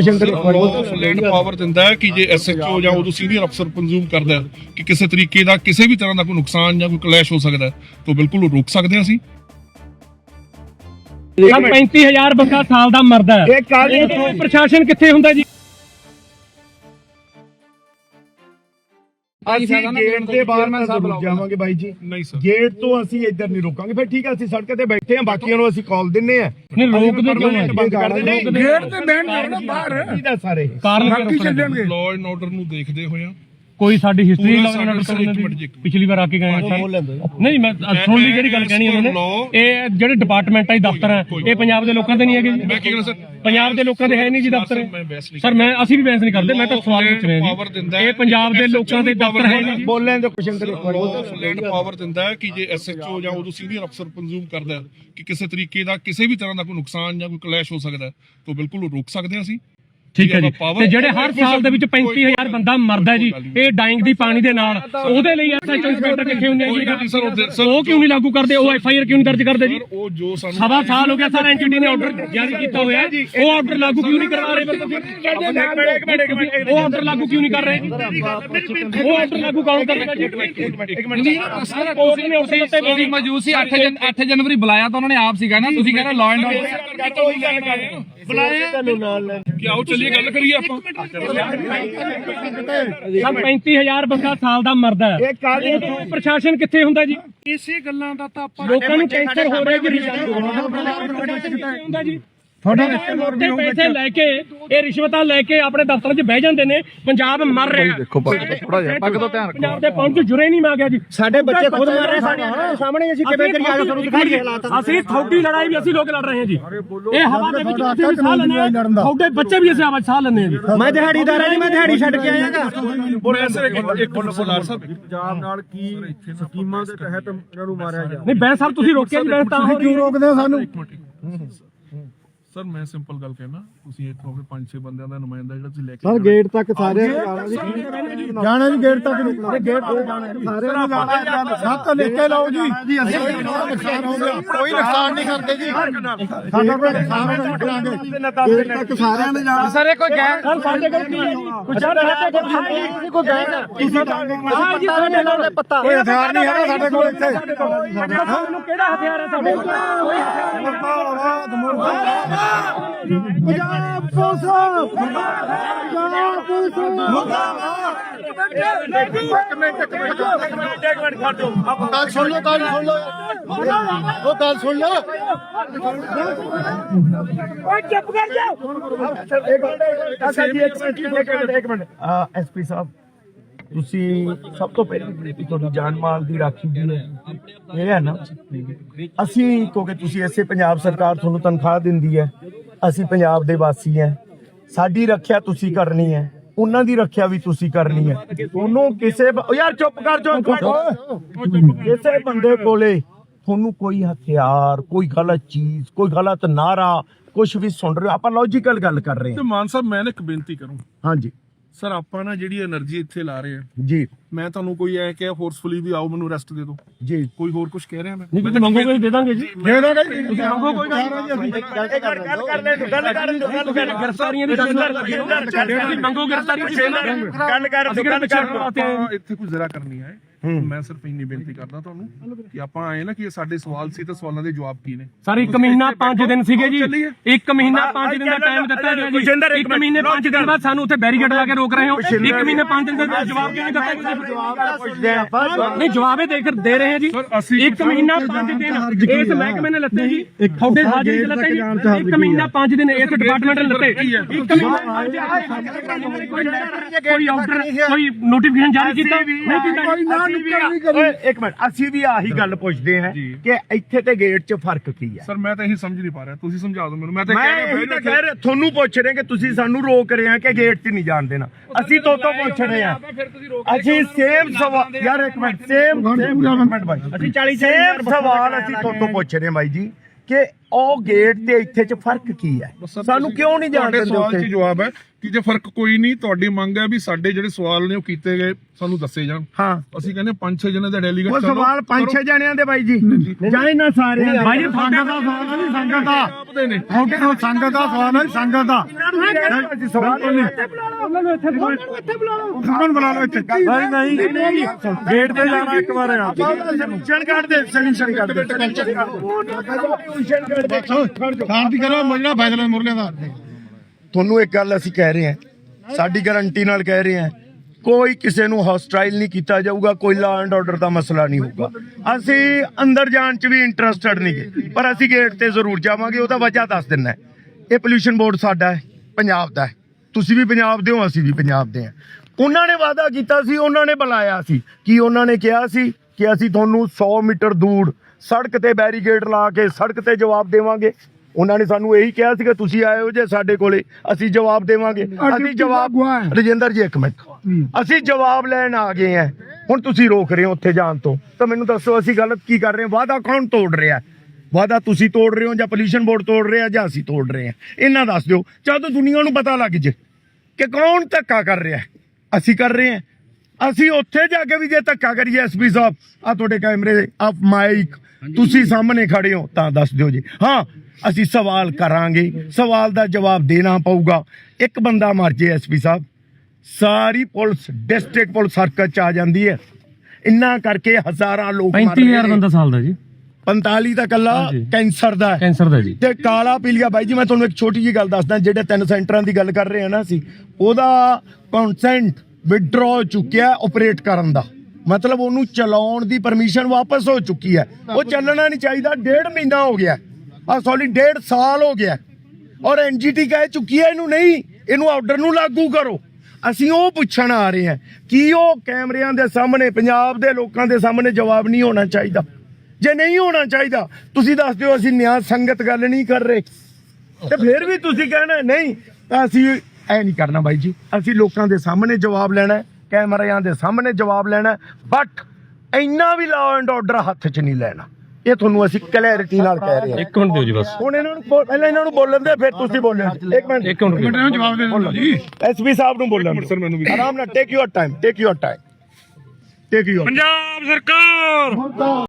Land power ਦਿੰਦਾ ਹੈ ਕਿ ਜੇ ਐਸਐਚਓ ਜਾਂ ਉਦੋਂ ਸੀਨੀਅਰ ਅਫਸਰ ਕੰਜ਼ੂਮ ਕਰਦਾ ਹੈ ਕਿ ਕਿਸੇ ਤਰੀਕੇ ਦਾ ਕਿਸੇ ਵੀ ਤਰ੍ਹਾਂ ਦਾ ਕੋਈ ਨੁਕਸਾਨ ਜਾਂ ਕੋਈ ਕਲੈਸ਼ ਹੋ ਸਕਦਾ ਹੈ ਤਾਂ ਬਿਲਕੁਲ ਉਹ ਰੋਕ ਸਕਦੇ ਹਾਂ ਅਸੀਂ। ਸਰ 35000 ਬੰਦਾ ਸਾਲ ਦਾ ਮਰਦਾ ਹੈ। ਇਹ ਕੱਲ ਉਦੋਂ ਪ੍ਰਸ਼ਾਸਨ ਕਿੱਥੇ ਹੁੰਦਾ ਜੀ? ਅਸੀਂ ਗੇਟ ਦੇ ਬਾਹਰ ਮੈਂ ਜ਼ਰੂਰ ਜਾਵਾਂਗੇ ਬਾਈ ਜੀ। ਨਹੀਂ ਸਰ। ਗੇਟ ਤੋਂ ਅਸੀਂ ਇੱਧਰ ਨਹੀਂ ਰੋਕਾਂਗੇ। ਫਿਰ ਠੀਕ ਹੈ ਅਸੀਂ ਸੜਕ ਤੇ ਬੈਠੇ ਹਾਂ ਬਾਕੀਆਂ ਨੂੰ ਅਸੀਂ ਕਾਲ ਦਿੰਨੇ ਆ ਨਹੀਂ ਰੋਕਦੇ ਕਿਉਂ ਹੈ ਬੰਦ ਕਰ ਦਿੰਦੇ ਗੇਟ ਤੇ ਬੈਠ ਜਾਓ ਨਾ ਬਾਹਰ। ਦਾ ਸਾਰੇ ਕਾਰਨ ਕੀ? ਚੱਲਣਗੇ। ਲਾਅ ਐਂਡ ਆਰਡਰ ਨੂੰ ਦੇਖਦੇ ਹੋਏ ਕੋਈ ਸਾਡੀ ਹਿਸਟਰੀ। ਪਿਛਲੀ ਵਾਰ ਆ ਕੇ ਗਏ ਆ ਸਰ ਨਹੀਂ ਮੈਂ ਸੁਣ ਲਈ ਜਿਹੜੀ ਗੱਲ ਕਹਿਣੀ ਉਹਨਾਂ। ਨੇ ਇਹ ਜਿਹੜੇ ਡਿਪਾਰਟਮੈਂਟਾਂ ਦੀ ਦਫ਼ਤਰ ਹੈ ਇਹ ਪੰਜਾਬ ਦੇ ਲੋਕਾਂ ਦੇ ਨਹੀਂ ਹੈਗੇ ਜੀ। ਪੰਜਾਬ ਦੇ ਲੋਕਾਂ ਦੇ ਹੈ ਨਹੀਂ ਜੀ ਦਫ਼ਤਰ। ਸਰ ਮੈਂ ਅਸੀਂ ਵੀ ਬਹਿਸ ਨਹੀਂ ਕਰਦੇ ਮੈਂ ਤਾਂ ਸਵਾਲ ਪੁੱਛ ਰਿਹਾ ਜੀ। ਹੈ ਇਹ ਪੰਜਾਬ ਦੇ ਲੋਕਾਂ ਦੇ ਦਫ਼ਤਰ ਹੈ ਨਹੀਂ ਬੋਲਣ ਦੇ ਕੁਸ਼ਨ ਕਰੇ ਲੈਂਡ ਪਾਵਰ ਦਿੰਦਾ ਹੈ ਕਿ ਜੇ ਐਸਐਚਓ ਜਾਂ ਉਦੋਂ ਸੀਨੀਅਰ ਅਫਸਰ ਕੰਜ਼ੂਮ ਕਰਦਾ ਹੈ ਕਿ ਕਿਸੇ ਤਰੀਕੇ ਦਾ ਕਿਸੇ ਵੀ ਤਰ੍ਹਾਂ ਦਾ ਕੋਈ ਨੁਕਸਾਨ ਜਾਂ ਕੋਈ ਕਲੈਸ਼ ਹੋ ਸਕਦਾ ਹੈ ਤਾਂ ਬਿਲਕੁਲ ਰੋਕ ਸਕਦੇ ਹਾਂ ਅਸੀਂ। ਠੀਕ ਹੈ ਜੀ। ਤੇ ਜਿਹੜੇ ਹਰ ਸਾਲ ਦੇ ਵਿੱਚ 35000 ਬੰਦਾ ਮਰਦਾ ਹੈ ਜੀ ਇਹ ਡਾਈਂਗ ਦੀ ਪਾਣੀ ਦੇ ਨਾਲ। ਉਹਦੇ ਲਈ ਐਸਐਚਓ ਇੰਸਪੈਕਟਰ ਕਿੱਥੇ ਹੁੰਦੇ ਜੀ? ਉਹ ਕਿਉਂ ਨਹੀਂ ਲਾਗੂ ਕਰਦੇ? ਉਹ ਐਫਆਈਆਰ ਕਿਉਂ ਨਹੀਂ ਦਰਜ ਕਰਦੇ ਜੀ? ਉਹ ਜੋ ਸਾਨੂੰ ਸਵਾ ਸਾਲ ਹੋ ਗਿਆ ਸਰ ਐਨਜੀਟੀ ਨੇ ਆਰਡਰ ਜਾਰੀ ਕੀਤਾ ਹੋਇਆ। ਉਹ ਆਰਡਰ ਲਾਗੂ ਕਿਉਂ ਨਹੀਂ ਕਰਵਾ ਰਹੇ? ਉਹ ਆਰਡਰ ਲਾਗੂ ਕਿਉਂ ਨਹੀਂ ਕਰ ਰਹੇ ਉਹ ਆਰਡਰ ਲਾਗੂ ਕੌਣ ਕਰੇਗਾ ਜੀ? ਇੱਕ ਮਿੰਟ ਸਰ ਕੋਰਟ ਨੇ ਉਸੇ ਉੱਤੇ ਮੌਜੂਦ ਸੀ 8 ਜਨ 8 ਜਨਵਰੀ ਬੁਲਾਇਆ ਤਾਂ ਉਹਨਾਂ ਨੇ ਆਪ ਸੀਗਾ ਨਾ ਤੁਸੀਂ ਕਹਿੰਦੇ ਲਾਅ ਐਂਡ ਆਰਡਰ ਕਿ ਆਓ ਚੱਲੀਏ ਗੱਲ ਕਰੀਏ ਆਪਾਂ? ਸਰ 35000 ਬੰਦਾ ਸਾਲ ਦਾ ਮਰਦਾ ਹੈ। ਇਹ ਪ੍ਰਸ਼ਾਸਨ ਕਿੱਥੇ ਹੁੰਦਾ ਜੀ? ਇਸੇ ਗੱਲਾਂ ਦਾ ਤਾਂ ਆਪਾਂ ਲੋਕਾਂ ਨੂੰ ਕੈਂਸਰ ਹੋ ਰਿਹਾ ਜੀ। ਹੁੰਦਾ ਜੀ। ਤੁਹਾਡੇ ਮੋਟੇ ਪੈਸੇ ਲੈ ਕੇ ਇਹ ਰਿਸ਼ਵਤਾਂ ਲੈ ਕੇ ਆਪਣੇ ਦਫ਼ਤਰ 'ਚ ਬਹਿ ਜਾਂਦੇ ਨੇ ਪੰਜਾਬ ਮਰ ਰਿਹਾ। ਦੇਖੋ ਥੋੜਾ ਜਿਹਾ ਪੱਗ ਤੋਂ ਧਿਆਨ ਰੱਖੋ। ਪੰਜਾਬ ਦੇ ਪਹੁੰਚ ਜੁਰੇ ਨਹੀਂ ਮਾਗਿਆ ਜੀ। ਸਾਡੇ ਬੱਚੇ ਖੁਦ ਮਰ ਰਹੇ ਸਾਡੇ ਸਾਹਮਣੇ ਅਸੀਂ ਕਿਵੇਂ ਕਰੀਏ ਆਜੋ ਤੁਹਾਨੂੰ ਦਿਖਾਈਏ? ਹਾਲਾਤ ਅਸੀਂ ਥੋੜੀ ਲੜਾਈ ਵੀ ਅਸੀਂ ਲੋਕ ਲੜ ਰਹੇ ਹਾਂ ਜੀ। ਇਹ ਹਵਾ ਦੇ ਵਿੱਚ ਅਸੀਂ ਵੀ ਸਾਹ ਲੈਂਦੇ ਹਾਂ ਤੁਹਾਡੇ ਬੱਚੇ ਵੀ ਅਸੀਂ ਆਵਾਜ਼ ਸਾਹ ਲੈਂਦੇ ਹਾਂ ਜੀ। ਮੈਂ ਦਿਹਾੜੀਦਾਰ ਹਾਂ ਜੀ ਮੈਂ ਦਿਹਾੜੀ ਛੱਡ ਕੇ ਆਇਆਗਾ। ਇੱਕ ਮਿੰਟ ਸਰਦਾਰ ਸਾਹਿਬ ਪੰਜਾਬ ਨਾਲ ਕੀ ਸਕੀਮਾਂ ਦੇ ਤਹਿਤ ਇਹਨਾਂ ਨੂੰ ਮਾਰਿਆ ਜਾ ਨਹੀਂ ਬੈਂ ਸਰ ਤੁਸੀਂ ਰੋਕਿਆ ਜੀ ਬੈਂ ਤਾਂ ਹੈ। ਰੋਕਦੇ ਹੋ ਸਾਨੂੰ? ਸਰ ਮੈਂ ਸਿੰਪਲ ਗੱਲ ਕਹਿਣਾ ਤੁਸੀਂ ਇੱਥੋਂ ਕੇ ਪੰਜ ਛੇ ਬੰਦਿਆਂ ਦਾ ਨੁਮਾਇੰਦਾ ਜਿਹੜਾ ਤੁਸੀਂ ਲੈ ਕੇ ਸਰ ਗੇਟ ਤੱਕ ਸਾਰੇ ਜਾਣਾ ਜੀ। ਗੇਟ ਤੱਕ ਨਹੀਂ। ਗੇਟ ਤੋਂ ਜਾਣਾ ਸਾਰੇ ਨੂੰ ਜਾਣਾ ਸੱਤ ਲਿਖ ਕੇ ਲਾਓ ਜੀ। ਜੀ ਅਸੀਂ ਨੁਕਸਾਨ ਹੋ ਗਿਆ। ਕੋਈ ਨੁਕਸਾਨ ਨਹੀਂ ਕਰਦੇ ਜੀ। ਸਾਡਾ ਕੋਈ ਨੁਕਸਾਨ ਨਹੀਂ ਕਰਾਂਗੇ ਗੇਟ ਤੱਕ ਸਾਰਿਆਂ ਨੇ ਜਾਣਾ। ਸਰ ਇਹ ਕੋਈ ਗੈਰ ਸਰ ਸਾਡੇ ਕੋਲ ਕੀ ਹੈ ਜੀ? ਕੁਛ ਸਾਡੇ ਕੋਲ ਕੋਲ ਗਏ ਤੁਸੀਂ ਤਾਂ ਹਾਂ ਜੀ ਸਾਡੇ ਕੋਲ। ਪੱਤਾ ਕੋਈ ਹਥਿਆਰ ਨਹੀਂ ਹੈ ਸਾਡੇ ਕੋਲ ਇੱਥੇ। ਕਿਹੜਾ ਹਥਿਆਰ ਹੈ ਸਾਡੇ ਕੋਲ? ਕੋਈ ਹਥਿਆਰ ਨਹੀਂ। ਪੰਜਾਬ ਪੁਲਿਸ ਪੰਜਾਬ ਪੁਲਿਸ ਮੁਰਦਾਬਾਦ ਇੱਕ ਮਿੰਟ ਇੱਕ ਮਿੰਟ ਇੱਕ ਮਿੰਟ ਇੱਕ ਮਿੰਟ ਖੜ ਜਾਓ ਗੱਲ ਸੁਣ ਲਓ ਗੱਲ ਸੁਣ ਲਓ। ਉਹ ਗੱਲ ਸੁਣ ਲਓ। ਇੱਕ ਮਿੰਟ ਐਸਪੀ ਸਾਹਿਬ। ਤੁਸੀਂ ਸਭ ਤੋਂ ਪਹਿਲੀ ਤੁਹਾਡੀ ਜਾਨ ਮਾਲ ਦੀ ਰਾਖੀ ਦੀ ਹੈ ਇਹ ਹੈ ਨਾ। ਅਸੀਂ ਕਿਉਂਕਿ ਤੁਸੀਂ ਐਸੇ ਪੰਜਾਬ ਸਰਕਾਰ ਤੁਹਾਨੂੰ ਤਨਖਾਹ ਦਿੰਦੀ ਹੈ ਅਸੀਂ ਪੰਜਾਬ ਦੇ ਵਾਸੀ ਹਾਂ। ਸਾਡੀ ਰੱਖਿਆ ਤੁਸੀਂ ਕਰਨੀ ਹੈ ਉਹਨਾਂ ਦੀ ਰੱਖਿਆ ਵੀ ਤੁਸੀਂ ਕਰਨੀ ਹੈ। ਤੁਹਾਨੂੰ ਕਿਸੇ ਬ- ਓ ਯਾਰ ਚੁੱਪ ਕਰ ਜਾਓ ਕਿਸੇ ਬੰਦੇ ਕੋਲੇ ਤੁਹਾਨੂੰ ਕੋਈ ਹਥਿਆਰ ਕੋਈ ਗਲਤ ਚੀਜ਼ ਕੋਈ ਗਲਤ ਨਾਰਾ ਕੁਝ ਵੀ ਸੁਣ ਰਹੇ ਹੋ ਆਪਾਂ ਲੌਜੀਕਲ ਗੱਲ ਕਰ ਰਹੇ ਤੇ ਹਾਂ ਮਾਨ ਸਾਹਿਬ ਮੈਂ ਨਾ ਇੱਕ ਬੇਨਤੀ ਕਰੂੰ। ਹਾਂਜੀ। ਸਰ ਆਪਾਂ ਨਾ ਜਿਹੜੀ એનર્ਜੀ ਇੱਥੇ ਲਾ ਰਹੇ ਆ ਜੀ। ਮੈਂ ਤੁਹਾਨੂੰ ਕੋਈ ਐ ਕਿਹਾ ਫੋਰਸਫੁਲੀ ਵੀ ਆਓ ਮੈਨੂੰ ਰੈਸਟ ਦੇ ਦਿਓ। ਜੀ। ਕੋਈ ਹੋਰ ਕੁਝ ਕਹਿ ਰਿਹਾ ਮੈਂ? ਨਹੀਂ ਤੁਸੀਂ ਮੰਗੋਗੇ ਦੇ ਦਾਂਗੇ ਜੀ। ਦੇ ਦਾਂਗੇ ਤੁਸੀਂ ਮੰਗੋ ਕੋਈ ਗੱਲ ਕਰ ਲੈ ਗੱਲ ਕਰ ਲੈ ਗੱਲ ਕਰ ਗ੍ਰਿਫਤਾਰੀਆਂ ਦੀ ਗੱਲ ਕਰ ਮੰਗੋ ਗ੍ਰਿਫਤਾਰੀਆਂ ਦੀ ਗੱਲ ਕਰ ਗੱਲ ਕਰ ਇੱਥੇ ਕੁਝ ਜ਼ਰਾ ਕਰਨੀ ਹੈ। ਮੈਂ ਸਿਰਫ ਇੰਨੀ ਬੇਨਤੀ ਕਰਦਾ ਤੁਹਾਨੂੰ ਕਿ ਆਪਾਂ ਆਏ ਨਾ ਕਿ ਇਹ ਸਾਡੇ ਸਵਾਲ ਸੀ ਤੇ ਸਵਾਲਾਂ ਦੇ ਜਵਾਬ ਕੀ ਨੇ। ਸਰ ਇੱਕ ਮਹੀਨਾ 5 ਦਿਨ ਸੀਗੇ ਜੀ। ਚੱਲੀਏ। ਇੱਕ ਮਹੀਨਾ 5 ਦਿਨ ਦਾ ਟਾਈਮ ਦਿੱਤਾ ਗਿਆ ਜੀ। ਇੱਕ ਮਹੀਨੇ 5 ਦਿਨ ਬਾਅਦ ਸਾਨੂੰ ਉੱਥੇ ਬੈਰੀਕੇਡ ਲਾ ਕੇ ਰੋਕ ਰਹੇ ਹੋ? ਇੱਕ ਮਹੀਨੇ 5 ਦਿਨ ਦਾ ਜਵਾਬ ਕਿਉਂ ਨਹੀਂ ਦਿੱਤਾ ਤੁਸੀਂ ਨਹੀਂ ਜਵਾਬ ਇਹ ਦੇ ਦੇ ਰਹੇ ਹਾਂ ਜੀ। ਅਸੀਂ ਇੱਕ ਮਹੀਨਾ 5 ਦਿਨ ਇਸ ਮਹਿਕਮੇ ਨੇ ਲੱਤੇ ਜੀ। ਤੁਹਾਡੇ ਹਾਜ਼ਰੀ ਚ ਲੱਤੇ ਜੀ। ਇੱਕ ਮਹੀਨਾ 5 ਦਿਨ ਇਸ ਡਿਪਾਰਟਮੈਂਟ ਨੇ ਲੱਤੇ। ਇੱਕ ਮਹੀਨਾ ਕੋਈ ਆਰਡਰ ਕੋਈ ਨੋਟੀਫਿਕੇਸ਼ਨ ਜਾਰੀ ਕੀਤਾ? ਨਹੀਂ ਕੀਤਾ ਕੋਈ ਨਾ ਇੱਕ ਮਿੰਟ ਅਸੀਂ ਵੀ ਆਹੀ ਗੱਲ ਪੁੱਛਦੇ ਹਾਂ ਕਿ ਇੱਥੇ ਤੇ ਗੇਟ 'ਚ ਫ਼ਰਕ ਕੀ ਹੈ ਸਰ ਮੈਂ ਤਾਂ ਇਹੀ ਸਮਝ ਨਹੀਂ ਪਾ ਰਿਹਾ। ਤੁਸੀਂ ਸਮਝਾ ਦਿਓ ਮੈਨੂੰ। ਮੈਂ ਤਾਂ ਮੈਂ ਕਹਿ ਇਹੀ ਤਾਂ ਰਿਹਾ ਕਹਿ ਰਿਹਾ ਤੁਹਾਨੂੰ ਪੁੱਛ ਰਹੇ ਕਿ ਤੁਸੀਂ ਸਾਨੂੰ ਰੋਕ ਰਹੇ ਆ ਕਿ ਗੇਟ 'ਚ ਨਹੀਂ ਜਾਣ ਦੇਣਾ। ਅਸੀਂ ਤੋਂ ਤੋਂ ਪੁੱਛ ਰਹੇ ਆ। ਅਸੀਂ ਸੇਮ ਸਵਾਲ ਯਾਰ ਇੱਕ ਮਿੰਟ ਸੇਮ ਅਸੀਂ 40 ਸੇਮ ਸਵਾਲ ਅਸੀਂ ਤੋਂ ਤੋਂ ਪੁੱਛ ਰਹੇ ਹਾਂ ਬਾਈ ਜੀ ਕਿ ਉਹ ਗੇਟ ਤੇ ਇੱਥੇ ਚ ਫ਼ਰਕ ਕੀ ਹੈ? ਸਾਨੂੰ ਕਿਉਂ ਨਹੀਂ ਜਾਣ ਦਿੰਦੇ ਸਵਾਲ 'ਚ ਜਵਾਬ ਹੈ ਕਿ ਜੇ ਫ਼ਰਕ ਕੋਈ ਨਹੀਂ ਤੁਹਾਡੀ ਮੰਗ ਹੈ ਵੀ ਸਾਡੇ ਜਿਹੜੇ ਸਵਾਲ ਨੇ ਉਹ ਕੀਤੇ ਗਏ ਸਾਨੂੰ ਦੱਸੇ ਜਾਣ। ਹਾਂ। ਅਸੀਂ ਕਹਿੰਦੇ ਪੰਜ ਛੇ ਜਣੇ ਦਾ ਡੈਲੀਗੇਟ ਉਹ ਸਵਾਲ ਪੰਜ ਛੇ ਜਣਿਆਂ ਦੇ ਬਾਈ ਜੀ। ਜਾਏ ਨਾ ਸਾਰੇ ਭਾਈ ਜੀ ਸੰਗਤ ਦਾ ਸਵਾਲ ਨਹੀਂ ਸੰਗਤ ਦਾ। ਆਪਦੇ ਨੇ। ਤੁਹਾਡੇ ਕੋਲ ਸੰਗਤ ਦਾ ਸਵਾਲ ਹੈ ਸੰਗਤ ਦਾ। ਉਹਨਾਂ ਨੂੰ ਇੱਥੇ ਬੁਲਾਓ। ਕੌਣ ਬੁਲਾ ਲਓ। ਇੱਥੇ। ਨਹੀਂ ਨਹੀਂ ਗੇਟ ਤੇ ਜਾਣਾ ਇੱਕ ਵਾਰ ਆ। ਸੋਲੂਸ਼ਨ ਕੱਢ ਦੇ ਸੋਲੂਸ਼ਨ ਕੱਢ ਦੇ। ਸ਼ਾਂਤੀ ਕਰੋ ਮਜਣਾ ਫੈਸਲਾ ਮੁਰਲਿਆਂ ਦਾ ਤੁਹਾਨੂੰ ਇੱਕ ਗੱਲ ਅਸੀਂ ਕਹਿ ਰਹੇ ਹਾਂ। ਸਾਡੀ ਗਾਰੰਟੀ ਨਾਲ ਕਹਿ ਰਹੇ ਹਾਂ। ਕੋਈ ਕਿਸੇ ਨੂੰ ਹੌਸਟਾਈਲ ਨਹੀਂ ਕੀਤਾ ਜਾਊਗਾ, ਕੋਈ ਲਾ ਐਂਡ ਆਰਡਰ ਦਾ ਮਸਲਾ ਨਹੀਂ ਹੋਊਗਾ। ਅਸੀਂ ਅੰਦਰ ਜਾਣ 'ਚ ਵੀ ਇੰਟਰਸਟਡ ਨਹੀਂਗੇ ਪਰ ਅਸੀਂ ਗੇਟ ਤੇ ਜ਼ਰੂਰ ਜਾਵਾਂਗੇ, ਉਹਦਾ ਵਜ੍ਹਾ ਦੱਸ ਦਿੰਨਾ ਇਹ ਪੋਲੂਸ਼ਨ ਬੋਰਡ ਸਾਡਾ ਹੈ, ਪੰਜਾਬ ਦਾ ਹੈ। ਤੁਸੀਂ ਵੀ ਪੰਜਾਬ ਦੇ ਹੋ, ਅਸੀਂ ਵੀ ਪੰਜਾਬ ਦੇ ਹਾਂ। ਉਹਨਾਂ ਨੇ ਵਾਅਦਾ ਕੀਤਾ ਸੀ, ਉਹਨਾਂ ਨੇ ਬੁਲਾਇਆ ਸੀ। ਕਿ ਉਹਨਾਂ ਨੇ ਕਿਹਾ ਸੀ? ਕਿ ਅਸੀਂ ਤੁਹਾਨੂੰ 100 ਮੀਟਰ ਦੂਰ ਸੜਕ ਤੇ ਬੈਰੀਕੇਡ ਲਾ ਕੇ ਸੜਕ ਤੇ ਜਵਾਬ ਦੇਵਾਂਗੇ। ਉਹਨਾਂ ਨੇ ਸਾਨੂੰ ਇਹੀ ਕਿਹਾ ਸੀ ਕਿ ਤੁਸੀਂ ਆਏ ਹੋ ਜੇ ਸਾਡੇ ਕੋਲੇ ਅਸੀਂ ਜਵਾਬ ਦੇਵਾਂਗੇ। ਅਸੀਂ ਜਵਾਬ ਰਜਿੰਦਰ ਜੀ ਇੱਕ ਮਿੰਟ। ਅਸੀਂ ਜਵਾਬ ਲੈਣ ਆ ਗਏ ਆ ਹੁਣ ਤੁਸੀਂ ਰੋਕ ਰਹੇ ਹੋ ਉੱਥੇ ਜਾਣ ਤੋਂ। ਤਾਂ ਮੈਨੂੰ ਦੱਸੋ ਅਸੀਂ ਗਲਤ ਕੀ ਕਰ ਰਹੇ ਹਾਂ? ਵਾਅਦਾ ਕੌਣ ਤੋੜ ਰਿਹਾ? ਵਾਅਦਾ ਤੁਸੀਂ ਤੋੜ ਰਹੇ ਹੋ ਜਾਂ ਪੋਲੂਸ਼ਨ ਬੋਰਡ ਤੋੜ ਰਿਹਾ ਜਾਂ ਅਸੀਂ ਤੋੜ ਰਹੇ ਹਾਂ? ਇਹਨਾਂ ਦੱਸ ਦਿਓ। ਚਾਹ ਦੁਨੀਆ ਨੂੰ ਪਤਾ ਲੱਗ ਜੇ ਕਿ ਕੌਣ ਧੱਕਾ ਕਰ ਰਿਹਾ। ਅਸੀਂ ਕਰ ਰਹੇ ਹਾਂ। ਅਸੀਂ ਉੱਥੇ ਜਾ ਕੇ ਵੀ ਜੇ ਧੱਕਾ ਕਰੀਏ ਐਸਪੀ ਸਾਹਿਬ ਆ ਤੁਹਾਡੇ ਕੈਮਰੇ ਆ ਮਾਈਕ ਤੁਸੀਂ ਸਾਹਮਣੇ ਖੜੇ ਹੋ ਤਾਂ ਦੱਸ ਦਿਓ ਜੀ। ਹਾਂ ਅਸੀਂ ਸਵਾਲ ਕਰਾਂਗੇ। ਸਵਾਲ ਦਾ ਜਵਾਬ ਦੇਣਾ ਪਊਗਾ। ਇੱਕ ਬੰਦਾ ਮਰ ਜੇ ਐਸਪੀ ਸਾਹਿਬ। ਸਾਰੀ ਪੁਲਿਸ ਡਿਸਟ੍ਰਿਕਟ ਪੁਲਿਸ ਹਰਕਤ ਚ ਆ ਜਾਂਦੀ ਹੈ। ਇੰਨਾ ਕਰਕੇ ਹਜ਼ਾਰਾਂ ਲੋਕ ਮਰ ਰਹੇ 35000 ਬੰਦਾ ਸਾਲ ਦਾ ਜੀ। 45 ਦਾ ਕੱਲਾ ਹਾਂਜੀ। ਕੈਂਸਰ ਦਾ ਹੈ। ਕੈਂਸਰ ਦਾ ਜੀ। ਤੇ ਕਾਲਾ ਪੀਲੀਆ ਬਾਈ ਜੀ ਮੈਂ ਤੁਹਾਨੂੰ ਇੱਕ ਛੋਟੀ ਜੀ ਗੱਲ ਦੱਸਦਾ ਜਿਹੜੇ ਤਿੰਨ ਸੈਂਟਰਾਂ ਦੀ ਗੱਲ ਕਰ ਰਹੇ ਆ ਨਾ ਅਸੀਂ ਉਹਦਾ ਕਨਸੈਂਟ ਵਿਡਰਾ ਹੋ ਚੁੱਕਿਆ ਆਪਰੇਟ ਕਰਨ ਦਾ। ਮਤਲਬ ਉਹਨੂੰ ਚਲਾਉਣ ਦੀ ਪਰਮਿਸ਼ਨ ਵਾਪਸ ਹੋ ਚੁੱਕੀ ਹੈ। ਉਹ ਚੱਲਣਾ ਨਹੀਂ ਚਾਹੀਦਾ, ਡੇਢ ਮਹੀਨਾ ਹੋ ਗਿਆ। ਆ ਸੌਰੀ ਡੇਢ ਸਾਲ ਹੋ ਗਿਆ। ਔਰ ਐਨਜੀਟੀ ਕਹਿ ਚੁੱਕੀ ਹੈ, ਇਹਨੂੰ ਨਹੀਂ, ਇਹਨੂੰ ਆਰਡਰ ਨੂੰ ਲਾਗੂ ਕਰੋ। ਅਸੀਂ ਉਹ ਪੁੱਛਣ ਆ ਰਹੇ ਹਾਂ, ਕੀ ਉਹ ਕੈਮਰਿਆਂ ਦੇ ਸਾਹਮਣੇ, ਪੰਜਾਬ ਦੇ ਲੋਕਾਂ ਦੇ ਸਾਹਮਣੇ ਜਵਾਬ ਨਹੀਂ ਹੋਣਾ ਚਾਹੀਦਾ? ਜੇ ਨਹੀਂ ਹੋਣਾ ਚਾਹੀਦਾ, ਤੁਸੀਂ ਦੱਸ ਦਿਓ, ਅਸੀਂ ਨਿਆਂ ਸੰਗਤ ਗੱਲ ਨਹੀਂ ਕਰ ਰਹੇ। ਤੇ ਫਿਰ ਵੀ ਤੁਸੀਂ ਕਹਿਣਾ, ਨਹੀਂ, ਤਾਂ ਅਸੀਂ ਐ ਨਹੀਂ ਕਰਨਾ ਬਾਈ ਜੀ। ਅਸੀਂ ਲੋਕਾਂ ਦੇ ਸਾਹਮਣੇ ਜਵਾਬ ਲੈਣਾ ਕੈਮਰਿਆਂ ਦੇ ਸਾਹਮਣੇ ਜਵਾਬ ਲੈਣਾ ਬਟ ਇੰਨਾ ਵੀ ਲਾਅ ਐਂਡ ਆਰਡਰ ਹੱਥ 'ਚ ਨਹੀਂ ਲੈਣਾ। ਇਹ ਤੁਹਾਨੂੰ ਅਸੀਂ ਕਲੈਰਿਟੀ ਨਾਲ ਕਹਿ ਰਹੇ ਹਾਂ। ਇੱਕ ਮਿੰਟ ਦਿਓ ਜੀ ਬਸ। ਹੁਣ ਇਹਨਾਂ ਨੂੰ ਬੋਲ- ਪਹਿਲਾਂ ਇਹਨਾਂ ਨੂੰ ਬੋਲਣ ਦੇ ਫਿਰ ਤੁਸੀਂ ਬੋਲੋ। ਇੱਕ ਮਿੰਟ। ਇੱਕ ਮਿੰਟ ਨੂੰ ਜਵਾਬ ਦੇ ਦਿਓ ਜੀ। ਐਸਪੀ ਸਾਹਿਬ ਨੂੰ ਬੋਲਣ ਸਰ ਮੈਨੂੰ ਵੀ। ਆਰਾਮ ਨਾਲ take your time take your time take your Punjab ਸਰਕਾਰ!